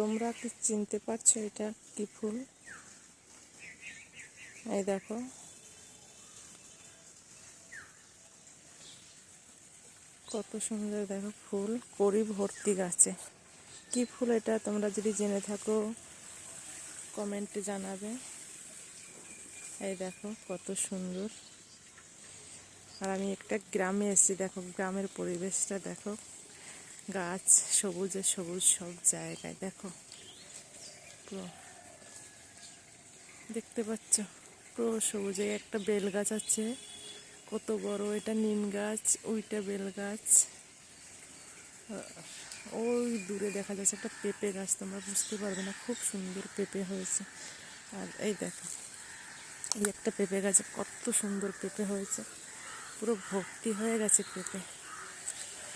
তোমরা কি চিনতে পারছ এটা কি ফুল? এই দেখো। কত সুন্দর দেখো ফুল, করি ভর্তি গাছে। কি ফুল এটা তোমরা যদি জেনে থাকো, কমেন্টে জানাবে। এই দেখো কত সুন্দর। আর আমি একটা গ্রামে এসেছি, দেখো গ্রামের পরিবেশটা দেখো। গাছ, সবুজে সবুজ সব জায়গায়, দেখো। পুরো। দেখতে পাচ্ছ? পুরো সবুজে একটা বেল গাছ আছে। কত বড় এটা নিম গাছ, ওইটা বেল গাছ ওই দূরে দেখা যাচ্ছে একটা পেঁপে গাছ, তোমরা বুঝতে পারবে না, খুব সুন্দর পেঁপে হয়েছে। আর এই দেখো, এই একটা পেঁপে গাছে কত সুন্দর পেঁপে হয়েছে। পুরো ভর্তি হয়ে গেছে পেঁপে।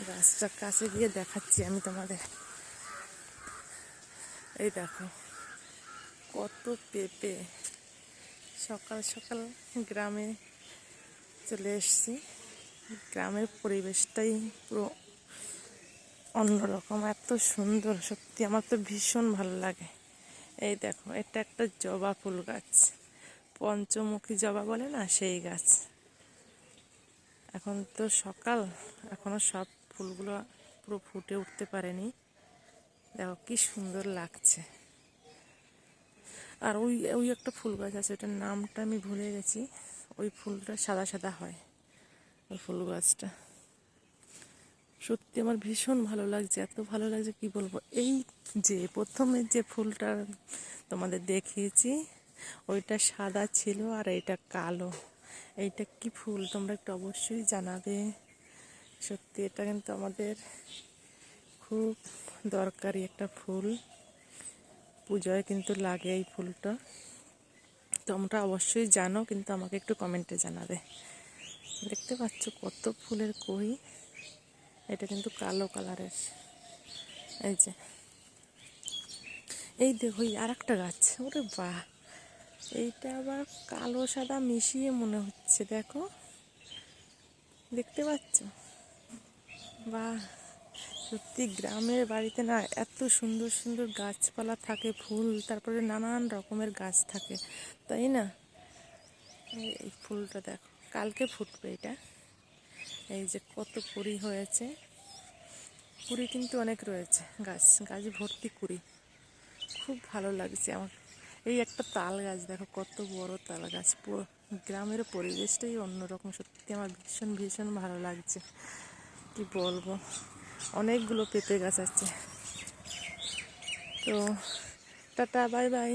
গাছটা কাছে গিয়ে দেখাচ্ছি আমি তোমাদের। এই দেখো, কত পেঁপে। সকাল সকাল গ্রামে চলে এসেছি। গ্রামের পরিবেশটাই পুরো অন্যরকম, এত সুন্দর, সত্যি আমার তো ভীষণ ভালো লাগে। এই দেখো, এটা একটা জবা ফুল গাছ, পঞ্চমুখী জবা বলে না, সেই গাছ। এখন তো সকাল, এখনও সব ফুলগুলো পুরো ফুটে উঠতে পারেনি। দেখো কি সুন্দর লাগছে। আর ওই ওই একটা ফুল গাছ আছে, ওটার নামটা আমি ভুলে গেছি। ওই ফুলটা সাদা সাদা হয়, ওই ফুল গাছটা। সত্যি আমার ভীষণ ভালো লাগছে, এত ভালো লাগছে কি বলব? এই যে প্রথমে যে ফুলটা তোমাদের দেখিয়েছি, ওইটা সাদা ছিল আর এইটা কালো। এইটা কি ফুল? তোমরা একটু অবশ্যই জানাবে। সত্যি এটা কিন্তু আমাদের খুব দরকারি একটা ফুল। পুজোয় কিন্তু লাগে এই ফুলটা। তোমরা অবশ্যই জানো, কিন্তু আমাকে একটু কমেন্টে জানাবে। দেখতে পাচ্ছ কত ফুলের কই? এটা কিন্তু কালো কালারের। এই যে। এই দেখো আর একটা গাছ। ওরে বাহ! এইটা আবার কালো সাদা মিশিয়ে মনে হচ্ছে, দেখো। দেখতে পাচ্ছ? বাহ, সত্যি গ্রামের বাড়িতে না এত সুন্দর সুন্দর গাছপালা থাকে, ফুল, তারপরে নানান রকমের গাছ থাকে, তাই না? এই- ফুলটা দেখো, কালকে ফুটবে এটা। এই যে কত কুড়ি হয়েছে, কুড়ি কিন্তু অনেক রয়েছে, গাছ গাছ ভর্তি কুড়ি। খুব ভালো লাগছে আমার। এই একটা তাল গাছ, দেখো কত বড় তাল গাছ গ্রামের পরিবেশটাই অন্যরকম, সত্যি আমার ভীষণ ভীষণ ভালো লাগছে। কি বলব? অনেকগুলো পেঁপে গাছ আছে। তো টাটা বাই বাই।